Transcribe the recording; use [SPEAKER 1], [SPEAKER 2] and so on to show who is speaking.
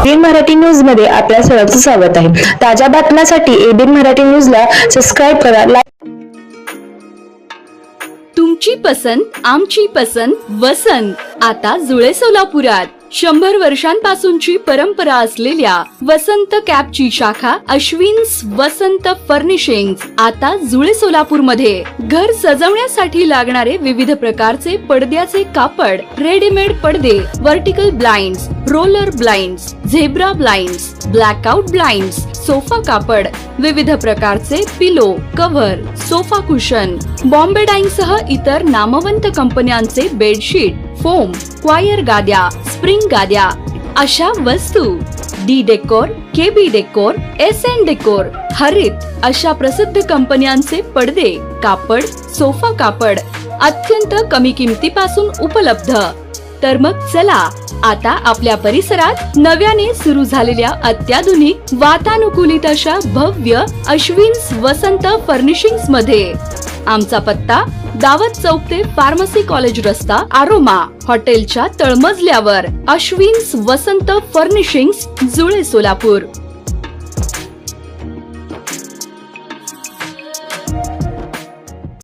[SPEAKER 1] ABN Marathi न्यूजमध्ये आपल्या सर्वांचं स्वागत आहे. ताज्या बातम्यांसाठी एबीएन मराठी न्यूजला सबस्क्राईब करा
[SPEAKER 2] तुमची पसंत आमची पसंत वसंत. आता जुळे सोलापुरात. शंभर वर्षांपासूनची परंपरा असलेल्या वसंत कॅबची शाखा अश्विन्स वसंत फर्निशिंग आता जुळे सोलापूरमध्ये घर सजवण्यासाठी लागणारे विविध प्रकारचे पडद्याचे कापड रेडीमेड पडदे vertical blinds roller blinds zebra blinds blackout blinds sofa कापड विविध प्रकारचे pillow cover sofa cushion Bombay Dyeing सह इतर नामवंत कंपन्यांचे बेडशीट फोम क्वायर गाद्या स्प्रिंग गाद्या अशा वस्तू D decor KB decor S N decor Harit अशा प्रसिद्ध कंपन्यांचे पडदे कापड सोफा कापड अत्यंत कमी किमतीपासून उपलब्ध तर मग चला आता आपल्या परिसरात नव्याने सुरू झालेल्या अत्याधुनिक वातानुकूलित अशा भव्य अश्विन्स वसंत फर्निशिंग्समध्ये आमचा पत्ता दावत चौक ते फार्मसी कॉलेज रस्ता आरोमा हॉटेलच्या तळमजल्यावर अश्विन्स वसंत फर्निशिंग्स जुळे सोलापूर.